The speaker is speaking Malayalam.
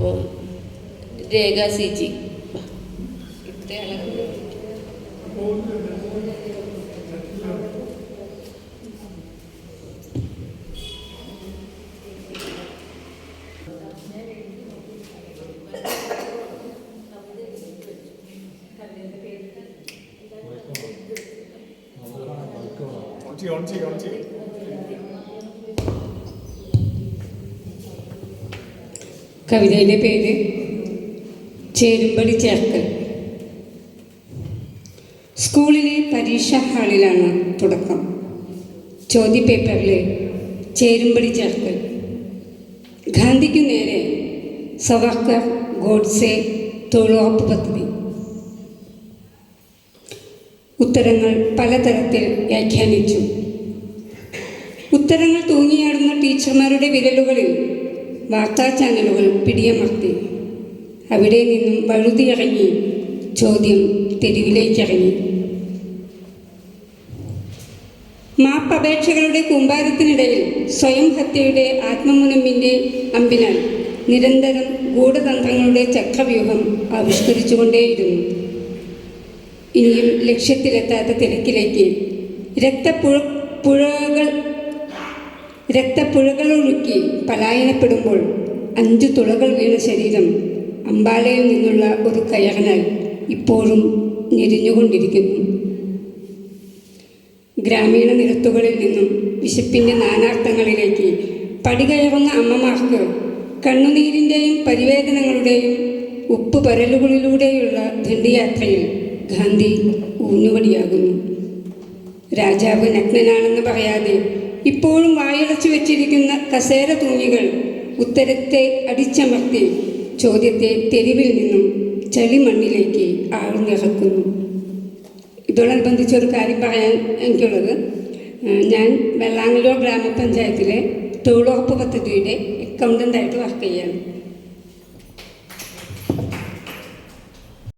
അപ്പോൾ രേഖ സി ജി ഓൺ ചെയ്യ് ഓൺ ചെയ്യ്. കവിതയുടെ പേര് ചേരുമ്പടി ചേർക്കൽ. സ്കൂളിലെ പരീക്ഷാ ഹാളിലാണ് തുടക്കം. ചോദ്യപേപ്പറിലെ ചേരുമ്പടി ചേർക്കൽ. ഗാന്ധിക്കു നേരെ സവർക്കർ ഗോഡ്സെ തൊഴിലുറപ്പ് പദ്ധതി. ഉത്തരങ്ങൾ പലതരത്തിൽ വ്യാഖ്യാനിച്ചു. ഉത്തരങ്ങൾ തൂങ്ങിയാടുന്ന ടീച്ചർമാരുടെ വിരലുകളിൽ വാർത്താ ചാനലുകൾ പിടിയമർത്തി. അവിടെ നിന്നും വഴുതിയിറങ്ങി ചോദ്യം തെരുവിലേക്കിറങ്ങി. മാപ്പപേക്ഷകളുടെ കൂമ്പാരത്തിനിടയിൽ സ്വയം ഹത്യയുടെ ആത്മമുനമ്പിന്റെ അമ്പിനാൽ നിരന്തരം ഗൂഢതന്ത്രങ്ങളുടെ ചക്രവ്യൂഹം ആവിഷ്കരിച്ചുകൊണ്ടേയിരുന്നു. ഇനിയും ലക്ഷ്യത്തിലെത്താത്ത തിരക്കിലേക്ക് രക്തപ്പുഴ പുഴകൾ രക്തപ്പുഴകളൊഴുക്കി പലായനപ്പെടുമ്പോൾ അഞ്ചു തുളകൾ വീണ ശരീരം അമ്പാലയിൽ നിന്നുള്ള ഒരു കയറിനാൽ ഇപ്പോഴും ഞെരിഞ്ഞുകൊണ്ടിരിക്കുന്നു. ഗ്രാമീണ നിരത്തുകളിൽ നിന്നും വിശപ്പിന്റെ നാനാർത്ഥങ്ങളിലേക്ക് പടികയറുന്ന അമ്മമാർക്ക് കണ്ണുനീരിന്റെയും പരിവേദനങ്ങളുടെയും ഉപ്പ് പരലുകളിലൂടെയുള്ള ദണ്ഡിയാത്രയിൽ ഗാന്ധി ഊന്നുവടിയാകുന്നു രാജാവ് നഗ്നനാണെന്ന് പറയാതെ ഇപ്പോഴും വായടച്ചു വെച്ചിരിക്കുന്ന കസേര തൂങ്ങികൾ ഉത്തരത്തെ അടിച്ചമർത്തി ചോദ്യത്തെ തെരുവിൽ നിന്നും ചളിമണ്ണിലേക്ക് ആഴ്ന്നിറക്കുന്നു. ഇതോടനുബന്ധിച്ച് ഒരു കാര്യം പറയാൻ എനിക്കുള്ളത് ഞാൻ വെള്ളാങ്ങലൂർ ഗ്രാമപഞ്ചായത്തിലെ തൊഴിലുറപ്പ് പദ്ധതിയുടെ അക്കൗണ്ടന്റായിട്ട് വർക്ക് ചെയ്യാണ്.